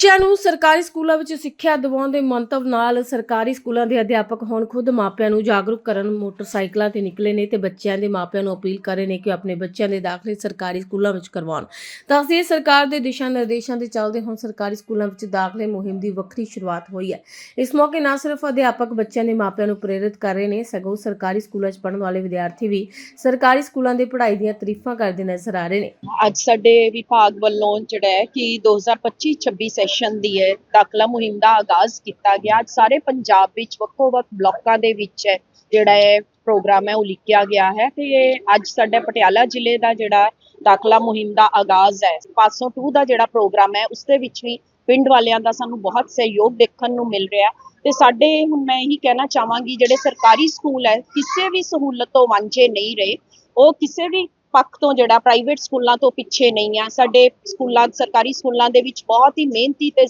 ਬੱਚਿਆਂ ਨੂੰ ਸਰਕਾਰੀ ਸਕੂਲਾਂ ਵਿੱਚ ਸਿੱਖਿਆ ਦਿਵਾਉਣ ਦੇ ਮੰਤਵ ਨਾਲ ਸਰਕਾਰੀ ਸਕੂਲਾਂ ਦੇ ਅਧਿਆਪਕ ਹੁਣ ਖੁਦ ਮਾਪਿਆਂ ਨੂੰ ਜਾਗਰੂਕ ਕਰਨ ਮੋਟਰਸਾਈਕਲਾਂ ਤੇ ਨਿਕਲੇ ਨੇ ਤੇ ਬੱਚਿਆਂ ਦੇ ਮਾਪਿਆਂ ਨੂੰ ਅਪੀਲ ਕਰ ਰਹੇ ਨੇ ਕਿ ਆਪਣੇ ਬੱਚਿਆਂ ਦੇ ਦਾਖਲੇ ਸਰਕਾਰੀ ਸਕੂਲਾਂ ਵਿੱਚ ਕਰਵਾਉਣ। ਦੱਸਦੇ ਸਰਕਾਰ ਦੇ ਦਿਸ਼ਾ ਨਿਰਦੇਸ਼ਾਂ ਦੇ ਚੱਲਦੇ ਹੁਣ ਸਰਕਾਰੀ ਸਕੂਲਾਂ ਵਿੱਚ ਦਾਖਲੇ ਮੁਹਿੰਮ ਦੀ ਵੱਖਰੀ ਸ਼ੁਰੂਆਤ ਹੋਈ ਹੈ। ਇਸ ਮੌਕੇ ਨਾ ਸਿਰਫ ਅਧਿਆਪਕ ਬੱਚਿਆਂ ਦੇ ਮਾਪਿਆਂ ਨੂੰ ਪ੍ਰੇਰਿਤ ਕਰ ਰਹੇ ਨੇ, ਸਗੋਂ ਸਰਕਾਰੀ ਸਕੂਲਾਂ 'ਚ ਪੜ੍ਹਨ ਵਾਲੇ ਵਿਦਿਆਰਥੀ ਵੀ ਸਰਕਾਰੀ ਸਕੂਲਾਂ ਦੀ ਪੜ੍ਹਾਈ ਦੀਆਂ ਤਾਰੀਫਾਂ ਕਰਦੇ ਨਜ਼ਰ ਆ ਰਹੇ ਨੇ। ਅੱਜ ਸਾਡੇ ਵਿਭਾਗ ਵੱਲੋਂ ਜਿਹੜਾ ਹੈ ਕਿ 2025-26 ਸੈਸ਼ਨ ਦੀ ਹੈ ਦਾਖਲਾ ਮੁਹਿੰਮ ਦਾ ਆਗਾਜ਼ ਕੀਤਾ ਗਿਆ। ਅੱਜ ਸਾਰੇ ਪੰਜਾਬ ਵਿੱਚ ਵੱਖੋ-ਵੱਖ ਬਲਾਕਾਂ ਦੇ ਵਿੱਚ ਹੈ ਜਿਹੜਾ ਇਹ ਪ੍ਰੋਗਰਾਮ ਹੈ, ਉਹ ਲਿਖਿਆ ਗਿਆ ਹੈ ਤੇ ਅੱਜ ਸਾਡੇ ਪਟਿਆਲਾ ਜ਼ਿਲ੍ਹੇ ਦਾ ਜਿਹੜਾ ਦਾਖਲਾ ਮੁਹਿੰਮ ਦਾ ਆਗਾਜ਼ ਹੈ, ਪਾਸੋਂ 2 ਦਾ ਜਿਹੜਾ ਪ੍ਰੋਗਰਾਮ ਹੈ, ਉਸ ਦੇ ਵਿੱਚ ਵੀ ਪਿੰਡ ਵਾਲਿਆਂ ਦਾ ਸਾਨੂੰ ਬਹੁਤ ਸਹਿਯੋਗ ਦੇਖਣ ਨੂੰ ਮਿਲ ਰਿਹਾ। ਤੇ ਸਾਡੇ ਹੁਣ ਮੈਂ ਇਹੀ ਕਹਿਣਾ ਚਾਹਾਂਗੀ, ਜਿਹੜੇ ਸਰਕਾਰੀ ਸਕੂਲ ਹੈ, ਕਿਸੇ ਵੀ ਸਹੂਲਤ ਤੋਂ ਵਾਂਝੇ ਨਹੀਂ ਰਹੇ। ਉਹ ਕਿਸੇ ਵੀ ਪੱਖ ਤੋਂ ਜਿਹੜਾ ਪ੍ਰਾਈਵੇਟ ਸਕੂਲਾਂ ਤੋਂ ਪਿੱਛੇ ਨਹੀਂ ਆ। ਸਾਡੇ ਸਕੂਲਾਂ, ਸਰਕਾਰੀ ਸਕੂਲਾਂ ਦੇ ਵਿੱਚ ਬਹੁਤ ਹੀ ਮਿਹਨਤੀ ਤੇ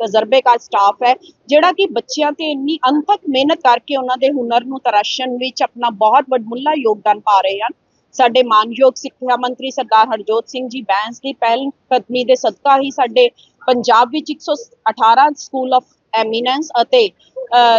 ਤਜਰਬੇਕਾਰ ਸਟਾਫ ਹੈ, ਜਿਹੜਾ ਕਿ ਬੱਚਿਆਂ ਤੇ ਇੰਨੀ ਅਣਥੱਕ ਮਿਹਨਤ ਕਰਕੇ ਉਹਨਾਂ ਦੇ ਹੁਨਰ ਨੂੰ ਤਰਾਸ਼ਣ ਵਿੱਚ ਆਪਣਾ ਬਹੁਤ ਵੱਡਮੁੱਲਾ ਯੋਗਦਾਨ ਪਾ ਰਹੇ ਹਨ। ਸਾਡੇ ਮਾਨਯੋਗ ਸਿੱਖਿਆ ਮੰਤਰੀ ਸਰਦਾਰ ਹਰਜੋਤ ਸਿੰਘ ਜੀ ਬੈਂਸ ਦੀ ਪਹਿਲ ਕਦਮੀ ਦੇ ਸਦਕਾ ਹੀ ਸਾਡੇ ਪੰਜਾਬ ਵਿੱਚ 118 ਸਕੂਲ ਆਫ ਐਮੀਨੈਂਸ ਅਤੇ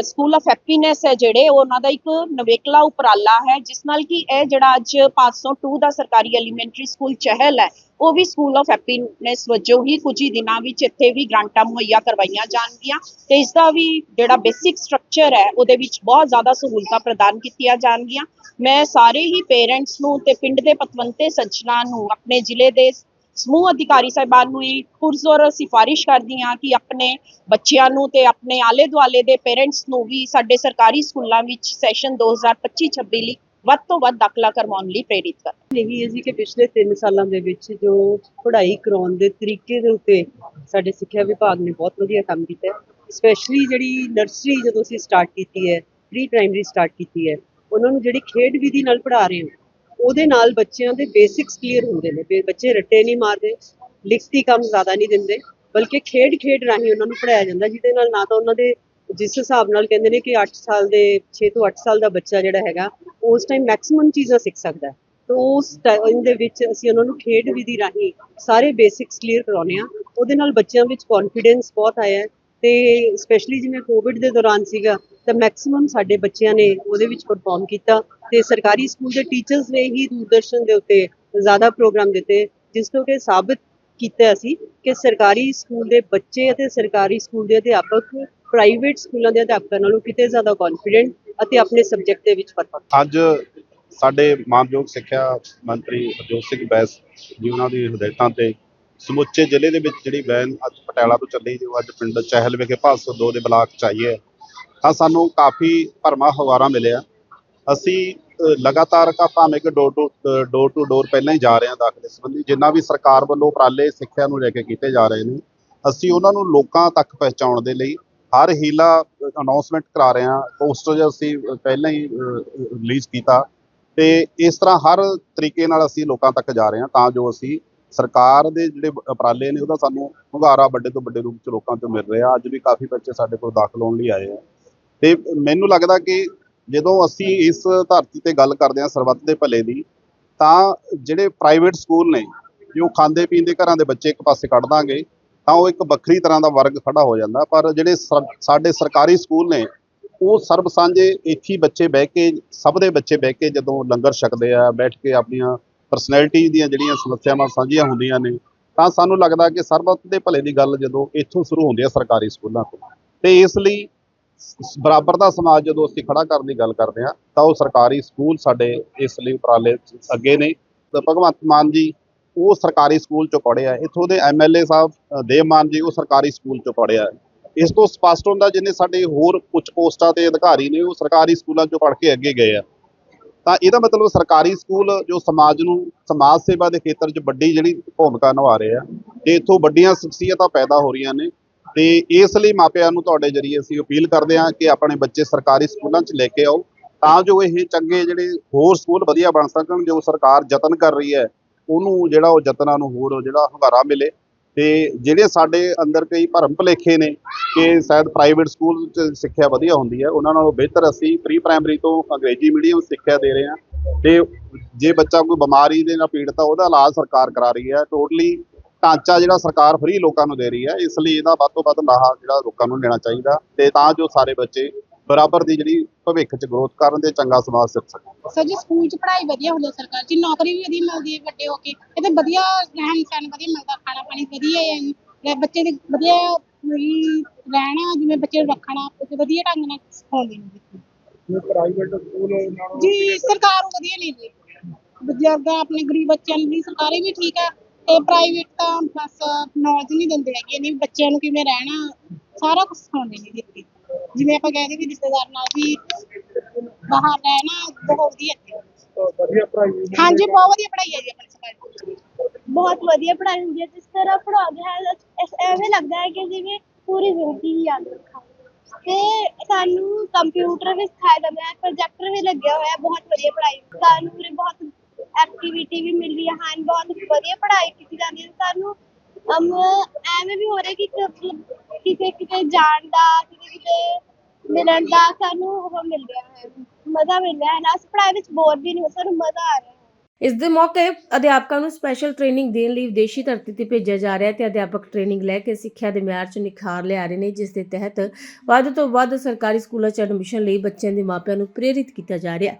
ਸਕੂਲ ਆਫ ਹੈਪੀਨੈਸ ਹੈ ਜਿਹੜੇ, ਉਹ ਉਹਨਾਂ ਦਾ ਇੱਕ ਨਵੇਕਲਾ ਉਪਰਾਲਾ ਹੈ, ਜਿਸ ਨਾਲ ਕਿ ਇਹ ਜਿਹੜਾ ਅੱਜ 502 ਦਾ ਸਰਕਾਰੀ ਐਲੀਮੈਂਟਰੀ ਸਕੂਲ ਚਹਿਲ ਹੈ, ਉਹ ਵੀ ਸਕੂਲ ਆਫ ਹੈਪੀਨੈਸ ਵਜੋਂ ਹੀ ਕੁਝ ਹੀ ਦਿਨਾਂ ਵਿੱਚ ਇੱਥੇ ਵੀ ਗ੍ਰਾਂਟਾਂ ਮੁਹੱਈਆ ਕਰਵਾਈਆਂ ਜਾਣਗੀਆਂ ਤੇ ਇਸ ਦਾ ਵੀ ਜਿਹੜਾ ਬੇਸਿਕ ਸਟਰਕਚਰ ਹੈ, ਉਹਦੇ ਵਿੱਚ ਬਹੁਤ ਜ਼ਿਆਦਾ ਸਹੂਲਤਾਂ ਪ੍ਰਦਾਨ ਕੀਤੀਆਂ ਜਾਣਗੀਆਂ। ਮੈਂ ਸਾਰੇ ਹੀ ਪੇਰੈਂਟਸ ਨੂੰ ਤੇ ਪਿੰਡ ਦੇ ਪਤਵੰਤੇ ਸੱਜਣਾ ਨੂੰ, ਆਪਣੇ ਜ਼ਿਲ੍ਹੇ ਦੇ ਸਮੂਹ ਅਧਿਕਾਰੀ ਸਾਹਿਬਾਨ ਨੂੰ ਇਹ ਪੁਰਜ਼ੋਰ ਸਿਫਾਰਿਸ਼ ਕਰਦੀ ਹਾਂ ਕਿ ਆਪਣੇ ਬੱਚਿਆਂ ਨੂੰ ਤੇ ਆਪਣੇ ਆਲੇ ਦੁਆਲੇ ਦੇ ਪੇਰੈਂਟਸ ਨੂੰ ਵੀ ਸਾਡੇ ਸਰਕਾਰੀ ਸਕੂਲਾਂ ਵਿੱਚ ਸੈਸ਼ਨ 2025-26 ਲਈ ਵੱਧ ਤੋਂ ਵੱਧ ਦਾਖਲਾ ਕਰਵਾਉਣ ਲਈ ਪ੍ਰੇਰਿਤ ਕਰਨ ਇਹੀ ਹੈ ਜੀ ਕਿ ਪਿਛਲੇ 3 ਸਾਲਾਂ ਦੇ ਵਿੱਚ ਜੋ ਪੜ੍ਹਾਈ ਕਰਾਉਣ ਦੇ ਤਰੀਕੇ ਦੇ ਉੱਤੇ ਸਾਡੇ ਸਿੱਖਿਆ ਵਿਭਾਗ ਨੇ ਬਹੁਤ ਵਧੀਆ ਕੰਮ ਕੀਤਾ ਸਪੈਸ਼ਲੀ ਜਿਹੜੀ ਨਰਸਰੀ ਜਦੋਂ ਅਸੀਂ ਸਟਾਰਟ ਕੀਤੀ ਹੈ ਪ੍ਰੀ ਪ੍ਰਾਇਮਰੀ ਸਟਾਰਟ ਕੀਤੀ ਹੈ, ਉਹਨਾਂ ਨੂੰ ਜਿਹੜੀ ਖੇਡ ਵਿਧੀ ਨਾਲ ਪੜ੍ਹਾ ਰਹੇ ਹਾਂ ਉਹਦੇ ਨਾਲ ਬੱਚਿਆਂ ਦੇ ਬੇਸਿਕਸ ਕਲੀਅਰ ਹੁੰਦੇ ਨੇ। ਵੀ ਬੱਚੇ ਰੱਟੇ ਨਹੀਂ ਮਾਰਦੇ, ਲਿਖਤੀ ਕੰਮ ਜ਼ਿਆਦਾ ਨਹੀਂ ਦਿੰਦੇ, ਬਲਕਿ ਖੇਡ ਖੇਡ ਰਾਹੀਂ ਉਹਨਾਂ ਨੂੰ ਪੜਾਇਆ ਜਾਂਦਾ, ਜਿਹਦੇ ਨਾਲ ਨਾ ਤਾਂ ਉਹਨਾਂ ਦੇ ਜਿਸ ਹਿਸਾਬ ਨਾਲ ਕਹਿੰਦੇ ਨੇ ਕਿ 8 ਸਾਲ ਦੇ 6 ਤੋਂ 8 ਸਾਲ ਦਾ ਬੱਚਾ ਜਿਹੜਾ ਹੈਗਾ ਉਸ ਟਾਈਮ ਮੈਕਸਿਮਮ ਚੀਜ਼ਾਂ ਸਿੱਖ ਸਕਦਾ ਤਾਂ ਉਸ ਟਾਈਮ ਦੇ ਵਿੱਚ ਅਸੀਂ ਉਹਨਾਂ ਨੂੰ ਖੇਡ ਵਿਧੀ ਰਾਹੀਂ ਸਾਰੇ ਬੇਸਿਕਸ ਕਲੀਅਰ ਕਰਾਉਂਦੇ ਆ ਉਹਦੇ ਨਾਲ ਬੱਚਿਆਂ ਵਿੱਚ ਕੌਨਫੀਡੈਂਸ ਬਹੁਤ ਆਇਆ ਹੈ ਤੇ ਸਪੈਸ਼ਲੀ ਜਿਵੇਂ ਕੋਵਿਡ ਦੇ ਦੌਰਾਨ ਸੀਗਾ, ਤਾਂ ਮੈਕਸਿਮਮ ਸਾਡੇ ਬੱਚਿਆਂ ਨੇ ਉਹਦੇ ਵਿੱਚ ਪਰਫਾਰਮ ਕੀਤਾ। ਤੇ ਸਰਕਾਰੀ ਸਕੂਲ ਦੇ ਟੀਚਰਸ ਨੇ ਹੀ ਦੂਰਦਰਸ਼ਨ ਦੇ ਉੱਤੇ ਜ਼ਿਆਦਾ ਪ੍ਰੋਗਰਾਮ ਦਿੱਤੇ, ਜਿਸ ਤੋਂ ਕਿ ਸਾਬਤ ਕੀਤਾ ਅਸੀਂ ਕਿ ਸਰਕਾਰੀ ਸਕੂਲ ਦੇ ਬੱਚੇ ਅਤੇ ਸਰਕਾਰੀ ਸਕੂਲ ਦੇ ਅਧਿਆਪਕ ਪ੍ਰਾਈਵੇਟ ਸਕੂਲਾਂ ਦੇ ਅਧਿਆਪਕਾਂ ਨਾਲੋਂ ਕਿਤੇ ਜ਼ਿਆਦਾ ਕੌਨਫੀਡੈਂਟ ਅਤੇ ਆਪਣੇ ਸਬਜੈਕਟ ਦੇ ਵਿੱਚ ਪਰਫੈਕਟ ਅੱਜ ਸਾਡੇ ਮਾਨਯੋਗ ਸਿੱਖਿਆ ਮੰਤਰੀ ਹਰਜੋਤ ਸਿੰਘ ਬੈਸ ਜੀ ਉਹਨਾਂ ਦੀ ਹਦਾਇਤਾਂ ਤੇ ਸਮੁੱਚੇ ਜ਼ਿਲ੍ਹੇ ਦੇ ਵਿੱਚ ਜਿਹੜੀ ਵੈਨ ਅੱਜ ਪਟਿਆਲਾ ਤੋਂ ਚੱਲੀ, ਜੋ ਅੱਜ ਪਿੰਡ ਚਹਿਲ ਵਿਖੇ ਭਾਸੋ ਦੋ ਦੇ ਬਲਾਕ ਚ ਆਈ ਹੈ, ਤਾਂ ਸਾਨੂੰ ਕਾਫੀ ਭਰਮਾ ਹਵਾਰਾ ਮਿਲਿਆ। ਅਸੀਂ ਲਗਾਤਾਰ ਕਾ ਭਾਵੇਂ ਕਿ door to door to door ਪਹਿਲਾਂ ਹੀ ਜਾ ਰਹੇ ਹਾਂ ਦਾਖਲੇ ਸੰਬੰਧੀ, ਜਿੰਨਾ ਵੀ ਸਰਕਾਰ ਵੱਲੋਂ ਉਪਰਾਲੇ ਸਿੱਖਿਆ ਨੂੰ ਲੈ ਕੇ ਕੀਤੇ ਜਾ ਰਹੇ ਨੇ, ਅਸੀਂ ਉਹਨਾਂ ਨੂੰ ਲੋਕਾਂ ਤੱਕ ਪਹੁੰਚਾਉਣ ਦੇ ਲਈ ਹਰ ਹੀਲਾ ਅਨਾਉਂਸਮੈਂਟ ਕਰਾ ਰਹੇ ਹਾਂ ਪੋਸਟਰ ਅਸੀਂ ਪਹਿਲਾਂ ਹੀ ਰਿਲੀਜ਼ ਕੀਤਾ ਤੇ ਇਸ ਤਰ੍ਹਾਂ ਹਰ ਤਰੀਕੇ ਨਾਲ ਅਸੀਂ ਲੋਕਾਂ ਤੱਕ ਜਾ ਰਹੇ ਹਾਂ ਤਾਂ ਜੋ ਅਸੀਂ ਸਰਕਾਰ ਦੇ ਜਿਹੜੇ ਉਪਰਾਲੇ ਨੇ ਉਹਦਾ ਸਾਨੂੰ ਹੁੰਗਾਰਾ ਵੱਡੇ ਤੋਂ ਵੱਡੇ ਰੂਪ ਚ ਲੋਕਾਂ ਤੋਂ ਮਿਲ ਰਿਹਾ। ਅੱਜ ਵੀ ਕਾਫੀ ਬੱਚੇ ਸਾਡੇ ਕੋਲ ਦਾਖਲ ਹੋਣ ਲਈ ਆਏ ਆ। ਤੇ ਮੈਨੂੰ ਲੱਗਦਾ ਕਿ ਜਦੋਂ ਅਸੀਂ ਇਸ ਧਰਤੀ ਤੇ ਗੱਲ ਕਰਦੇ ਹਾਂ ਸਰਬੱਤ ਦੇ ਭਲੇ ਦੀ, ਤਾਂ ਜਿਹੜੇ ਪ੍ਰਾਈਵੇਟ ਸਕੂਲ ਨੇ ਜੋ ਖਾਂਦੇ ਪੀਂਦੇ ਘਰਾਂ ਦੇ ਬੱਚੇ ਇੱਕ ਪਾਸੇ ਕੱਢ ਦਾਂਗੇ, ਤਾਂ ਉਹ ਇੱਕ ਵੱਖਰੀ ਤਰ੍ਹਾਂ ਦਾ ਵਰਗ ਖੜਾ ਹੋ ਜਾਂਦਾ। ਪਰ ਜਿਹੜੇ ਸਰ- ਸਾਡੇ ਸਰਕਾਰੀ ਸਕੂਲ ਨੇ, ਉਹ ਸਰਬ ਸਾਂਝੇ ਇੱਥੇ ਬੱਚੇ ਬਹਿ ਕੇ, ਸਭ ਦੇ ਬੱਚੇ ਬਹਿ ਕੇ ਜਦੋਂ ਲੰਗਰ ਛਕਦੇ ਆ, ਬੈਠ ਕੇ ਆਪਣੀਆਂ ਪਰਸਨੈਲਿਟੀ ਦੀਆਂ ਜਿਹੜੀਆਂ ਸਮੱਸਿਆਵਾਂ ਸਾਂਝੀਆਂ ਹੁੰਦੀਆਂ ਨੇ, ਤਾਂ ਸਾਨੂੰ ਲੱਗਦਾ ਕਿ ਸਰਬੱਤ ਦੇ ਭਲੇ ਦੀ ਗੱਲ ਜਦੋਂ ਇੱਥੋਂ ਸ਼ੁਰੂ ਹੁੰਦੀ ਹੈ ਸਰਕਾਰੀ ਸਕੂਲਾਂ ਤੋਂ। ਤੇ ਇਸ ਲਈ ਬਰਾਬਰ ਦਾ ਸਮਾਜ ਜਦੋਂ ਅਸੀਂ ਖੜਾ ਕਰਨ ਦੀ ਗੱਲ ਕਰਦੇ ਹਾਂ ਤਾਂ ਉਹ ਸਰਕਾਰੀ ਸਕੂਲ ਸਾਡੇ ਇਸ ਲਈ ਉਪਰਾਲੇ ਅੱਗੇ ਨੇ। ਤਾਂ ਭਗਵੰਤ ਮਾਨ ਜੀ ਉਹ ਸਰਕਾਰੀ ਸਕੂਲ ਚੋਂ ਪੜ੍ਹਿਆ ਇੱਥੋਂ ਦੇ ਐਮਐਲਏ ਸਾਹਿਬ ਅ, ਦੇਵ ਮਾਨ ਜੀ ਉਹ ਸਰਕਾਰੀ ਸਕੂਲ ਚੋਂ ਪੜ੍ਹਿਆ ਇਸ ਤੋਂ ਸਪਸ਼ਟ ਹੁੰਦਾ ਜਿੰਨੇ ਸਾਡੇ ਹੋਰ ਉੱਚ ਪੋਸਟਾਂ ਤੇ ਅਧਿਕਾਰੀ ਨੇ ਉਹ ਸਰਕਾਰੀ ਸਕੂਲਾਂ ਚੋਂ ਪੜ੍ਹ ਕੇ ਅੱਗੇ ਗਏ ਆ। ਤਾਂ ਇਹਦਾ ਮਤਲਬ ਸਰਕਾਰੀ ਸਕੂਲ ਜੋ ਸਮਾਜ ਨੂੰ ਸਮਾਜ ਸੇਵਾ ਦੇ ਖੇਤਰ 'ਚ ਵੱਡੀ ਜਿਹੜੀ ਭੂਮਿਕਾ ਨਿਭਾ ਰਹੇ ਆ ਤੇ ਇੱਥੋਂ ਵੱਡੀਆਂ ਸ਼ਖਸੀਅਤਾਂ ਪੈਦਾ ਹੋ ਰਹੀਆਂ ਨੇ। ਤੇ ਇਸ ਲਈ ਮਾਪਿਆਂ ਨੂੰ ਤੁਹਾਡੇ ਜਰੀਏ ਅਸੀਂ ਅਪੀਲ ਕਰਦੇ ਹਾਂ ਕਿ ਆਪਣੇ ਬੱਚੇ ਸਰਕਾਰੀ ਸਕੂਲਾਂ 'ਚ ਲੈ ਕੇ ਆਓ, ਤਾਂ ਜੋ ਇਹ ਚੰਗੇ ਜਿਹੜੇ ਹੋਰ ਸਕੂਲ ਵਧੀਆ ਬਣ ਸਕਣ, ਜੋ ਸਰਕਾਰ ਯਤਨ ਕਰ ਰਹੀ ਹੈ, ਉਹਨੂੰ ਜਿਹੜਾ ਉਹ ਯਤਨਾਂ ਨੂੰ ਹੋਰ ਜਿਹੜਾ ਹੁੰਗਾਰਾ ਮਿਲੇ। ਤੇ ਜਿਹੜੇ ਸਾਡੇ ਅੰਦਰ ਕਈ ਭਰਮ ਭੁਲੇਖੇ ਨੇ ਕਿ ਸ਼ਾਇਦ ਪ੍ਰਾਈਵੇਟ ਸਕੂਲ 'ਚ ਸਿੱਖਿਆ ਵਧੀਆ ਹੁੰਦੀ ਹੈ, ਉਹਨਾਂ ਨਾਲੋਂ ਬਿਹਤਰ ਅਸੀਂ ਪ੍ਰੀ ਪ੍ਰਾਇਮਰੀ ਤੋਂ ਅੰਗਰੇਜ਼ੀ ਮੀਡੀਅਮ ਸਿੱਖਿਆ ਦੇ ਰਹੇ ਹਾਂ। ਤੇ ਜੇ ਬੱਚਾ ਕੋਈ ਬਿਮਾਰੀ ਦੇ ਨਾਲ ਪੀੜਤ ਆ, ਉਹਦਾ ਇਲਾਜ ਸਰਕਾਰ ਕਰਾ ਰਹੀ ਹੈ। ਟੋਟਲੀ ਢਾਂਚਾ ਜਿਹੜਾ ਸਰਕਾਰ ਫ੍ਰੀ ਲੋਕਾਂ ਨੂੰ ਦੇ ਰਹੀ ਹੈ ਇਸ ਲਈ ਇਹਦਾ ਵੱਧ ਤੋਂ ਵੱਧ ਲਾਹਾ ਜਿਹੜਾ ਲੋਕਾਂ ਨੂੰ ਲੈਣਾ ਚਾਹੀਦਾ ਤੇ ਤਾਂ ਜੋ ਸਾਰੇ ਬੱਚੇ ਬਰਾਬਰ ਦੀ ਜਿਹੜੀ ਭਵਿੱਖ 'ਚ ਗਰੋਥ ਕਰਨ ਤੇ ਚੰਗਾ ਸਮਾਜ ਸਿੱਖ ਸਕਣ। ਸਰ ਜੀ ਸਕੂਲ 'ਚ ਪੜ੍ਹਾਈ ਵਧੀਆ ਹੁੰਦੀ ਹੈ ਸਰਕਾਰ ਜੀ ਨੌਕਰੀ ਵੀ ਵਧੀਆ ਮਿਲਦੀ ਹੈ ਵੱਡੇ ਹੋ ਕੇ ਇਹਦੇ ਵਧੀਆ ਰਹਿਣ ਸਹਿਣ ਵਧੀਆ ਮਿਲਦਾ ਖਾਣਾ ਪਾਣੀ ਵਧੀਆ ਹੈ ਤੇ ਬੱਚੇ ਦੇ ਵਧੀਆ ਰਹਿਣਾ ਜਿਵੇਂ ਬੱਚੇ ਨੂੰ ਰੱਖਣਾ ਤੇ ਵਧੀਆ ਢੰਗ ਨਾਲ ਸਿਖਾਉਂਦੇ ਨੇ ਜੀ ਪ੍ਰਾਈਵੇਟ ਸਕੂਲ ਨਾਲੋਂ ਜੀ ਸਰਕਾਰ ਵਧੀਆ ਨਹੀਂ ਜੀ ਬਜ਼ੁਰਗਾਂ ਆਪਣੇ ਗਰੀਬ ਬੱਚਿਆਂ ਲਈ ਸਰਕਾਰੀ ਵੀ ਠੀਕ ਹੈ ਤੇ ਪ੍ਰਾਈਵੇਟ ਤਾਂ ਬਸ ਨੌਲੇਜ ਨਹੀਂ ਦਿੰਦੇ ਹੈਗੇ ਨਹੀਂ ਬੱਚਿਆਂ ਨੂੰ ਕਿਵੇਂ ਰਹਿਣਾ, ਸਾਰਾ ਕੁਝ ਸਿਖਾਉਂਦੇ ਨੇ ਜੀ ਜਿਵੇਂ ਆਪਾਂ ਕਹਿੰਦੇ ਵੀ ਰਿਸ਼ਤੇਦਾਰ ਨਾਲ ਵੀ ਬਾਹਰ ਰਹਿਣਾ ਬਹੁਤ ਵਧੀਆ ਇੱਥੇ। ਵਧੀਆ ਪੜ੍ਹਾਈ ਹੁੰਦੀ ਹੈ। ਹਾਂਜੀ, ਬਹੁਤ ਵਧੀਆ ਪੜ੍ਹਾਈ ਹੈ ਜੀ ਆਪਣੇ ਸਰਕਾਰੀ ਬਹੁਤ ਵਧੀਆ ਪੜ੍ਹਾਈ ਹੁੰਦੀ ਹੈ, ਜਿਸ ਤਰ੍ਹਾਂ ਪੜ੍ਹਾਉਂਦੇ ਹੈ ਐਸ- ਐਵੇਂ ਲੱਗਦਾ ਹੈ ਕਿ ਜਿਵੇਂ ਪੂਰੀ ਜ਼ਿੰਦਗੀ ਹੀ ਯਾਦ ਰੱਖਾਂ ਤੇ ਸਾਨੂੰ ਕੰਪਿਊਟਰ ਵੀ ਸਿਖਾਇਆ ਜਾਂਦਾ ਹੈ ਪ੍ਰੋਜੈਕਟਰ ਵੀ ਲੱਗਿਆ ਹੋਇਆ ਹੈ, ਬਹੁਤ ਵਧੀਆ ਪੜ੍ਹਾਈ ਸਾਨੂੰ ਉਰੇ ਬਹੁਤ ਐਕਟੀਵਿਟੀ ਵੀ ਮਿਲ ਰਹੀ ਹਨ ਬਹੁਤ ਵਧੀਆ ਪੜ੍ਹਾਈ ਕੀਤੀ ਜਾਂਦੀ ਹੈ ਸਾਨੂੰ। ਅਮ ਐਵੇਂ ਵੀ ਹੋ ਰਿਹਾ ਕਿ ਕ- ਕਿਤੇ ਕਿਤੇ ਜਾਣ ਦਾ, ਕਿਤੇ ਕਿਤੇ ਮਿਲਣ ਦਾ ਸਾਨੂੰ ਉਹ ਮਿਲ ਰਿਹਾ ਹੈ, ਮਜ਼ਾ ਮਿਲ ਰਿਹਾ ਹੈ। ਨਾ ਅਸੀਂ ਪੜ੍ਹਾਈ ਵਿੱਚ ਬੋਰ ਵੀ ਨਹੀਂ ਹੋ, ਸਾਨੂੰ ਮਜ਼ਾ ਆ ਰਿਹਾ ਹੈ। ਇਸ ਦੇ ਮੌਕੇ ਅਧਿਆਪਕਾਂ ਨੂੰ ਸਪੈਸ਼ਲ ਟ੍ਰੇਨਿੰਗ ਦੇਣ ਲਈ ਵਿਦੇਸ਼ੀ ਧਰਤੀ ਤੇ ਭੇਜਿਆ ਜਾ ਰਿਹਾ ਹੈ ਤੇ ਅਧਿਆਪਕ ਟ੍ਰੇਨਿੰਗ ਲੈ ਕੇ ਸਿੱਖਿਆ ਦੇ ਮਿਆਰ 'ਚ ਨਿਖਾਰ ਲਿਆ ਰਹੇ ਨੇ, ਜਿਸ ਦੇ ਤਹਿਤ ਵੱਧ ਤੋਂ ਵੱਧ ਸਰਕਾਰੀ ਸਕੂਲਾਂ 'ਚ ਐਡਮਿਸ਼ਨ ਲਈ ਬੱਚਿਆਂ ਦੇ ਮਾਪਿਆਂ ਨੂੰ ਪ੍ਰੇਰਿਤ ਕੀਤਾ ਜਾ ਰਿਹਾ ਹੈ।